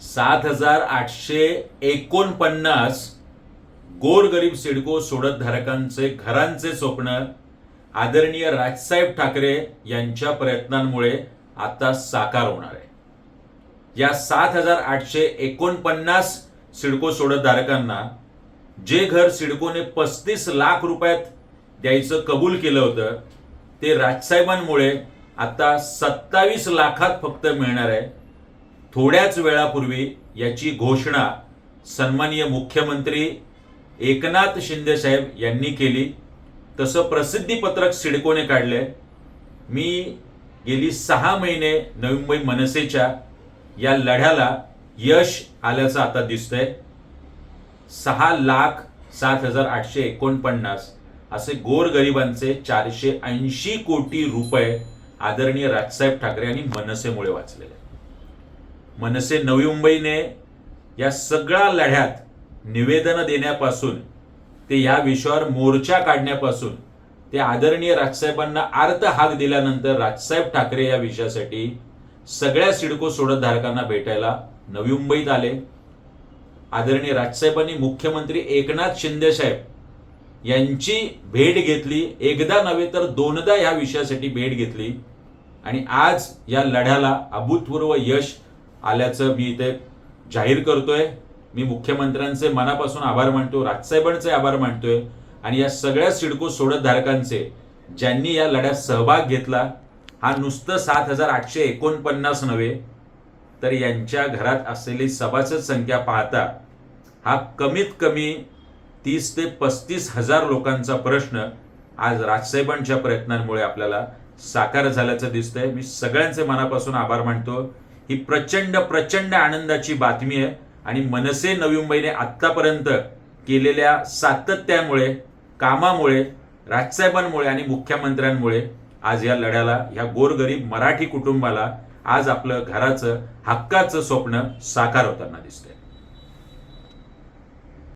सात हजार आठशे एकोणपन्नास गोरगरीब सिडको सोडत धारकांचे घरांचे स्वप्न आदरणीय राजसाहेब ठाकरे यांच्या प्रयत्नांमुळे आता साकार होणार आहे. या सात हजार आठशे एकोणपन्नास सिडको सोडत धारकांना जे घर सिडकोने पस्तीस लाख रुपयात द्यायचं कबूल केलं होतं ते राजसाहेबांमुळे आता सत्तावीस लाखात फक्त मिळणार आहे. थोड्याच वेळापूर्वी याची घोषणा सन्माननीय मुख्यमंत्री एकनाथ शिंदे साहेब यांनी केली. तसं प्रसिद्धीपत्रक सिडकोने काढलंय. मी गेली सहा महिने नवी मुंबई मनसेच्या या लढ्याला यश आल्याचं आता दिसतंय. सहा लाख सात हजार आठशे एकोणपन्नास असे गोरगरिबांचे चारशे ऐंशी कोटी रुपये आदरणीय राजसाहेब ठाकरे यांनी मनसेमुळे वाचलेले आहेत. मनसे नवी मुंबईने या सगळ्या लढ्यात निवेदन देण्यापासून ते या विषयावर मोर्चा काढण्यापासून ते आदरणीय राजसाहेबांना आर्त हाक दिल्यानंतर राजसाहेब ठाकरे या विषयासाठी सगळ्या सिडको सोडत धारकांना भेटायला नवी मुंबईत आले. आदरणीय राजसाहेबांनी मुख्यमंत्री एकनाथ शिंदेसाहेब यांची भेट घेतली. एकदा नव्हे तर दोनदा या विषयासाठी भेट घेतली. आणि आज या लढ्याला अभूतपूर्व यश आल्याचं मी इथे जाहीर करतोय. मी मुख्यमंत्र्यांचे मनापासून आभार मानतो राजसाहेबांचे आभार मानतोय आणि या सगळ्या सिडको सोडत धारकांचे ज्यांनी या लढ्यात सहभाग घेतला हा नुसतं सात हजार आठशे एकोणपन्नास नव्हे तर यांच्या घरात असलेली सभासद संख्या पाहता हा कमीत कमी तीस ते पस्तीस हजार लोकांचा प्रश्न आज राजसाहेबांच्या प्रयत्नांमुळे आपल्याला साकार झाल्याचं दिसतंय. मी सगळ्यांचे मनापासून आभार मानतो. ही प्रचंड प्रचंड आनंदाची बातमी आहे. आणि मनसे नवी मुंबईने आत्तापर्यंत केलेल्या सातत्यामुळे कामामुळे राजसाहेबांमुळे आणि मुख्यमंत्र्यांमुळे आज या लढ्याला ह्या गोरगरीब मराठी कुटुंबाला आज आपलं घराचं हक्काचं स्वप्न साकार होताना दिसतंय.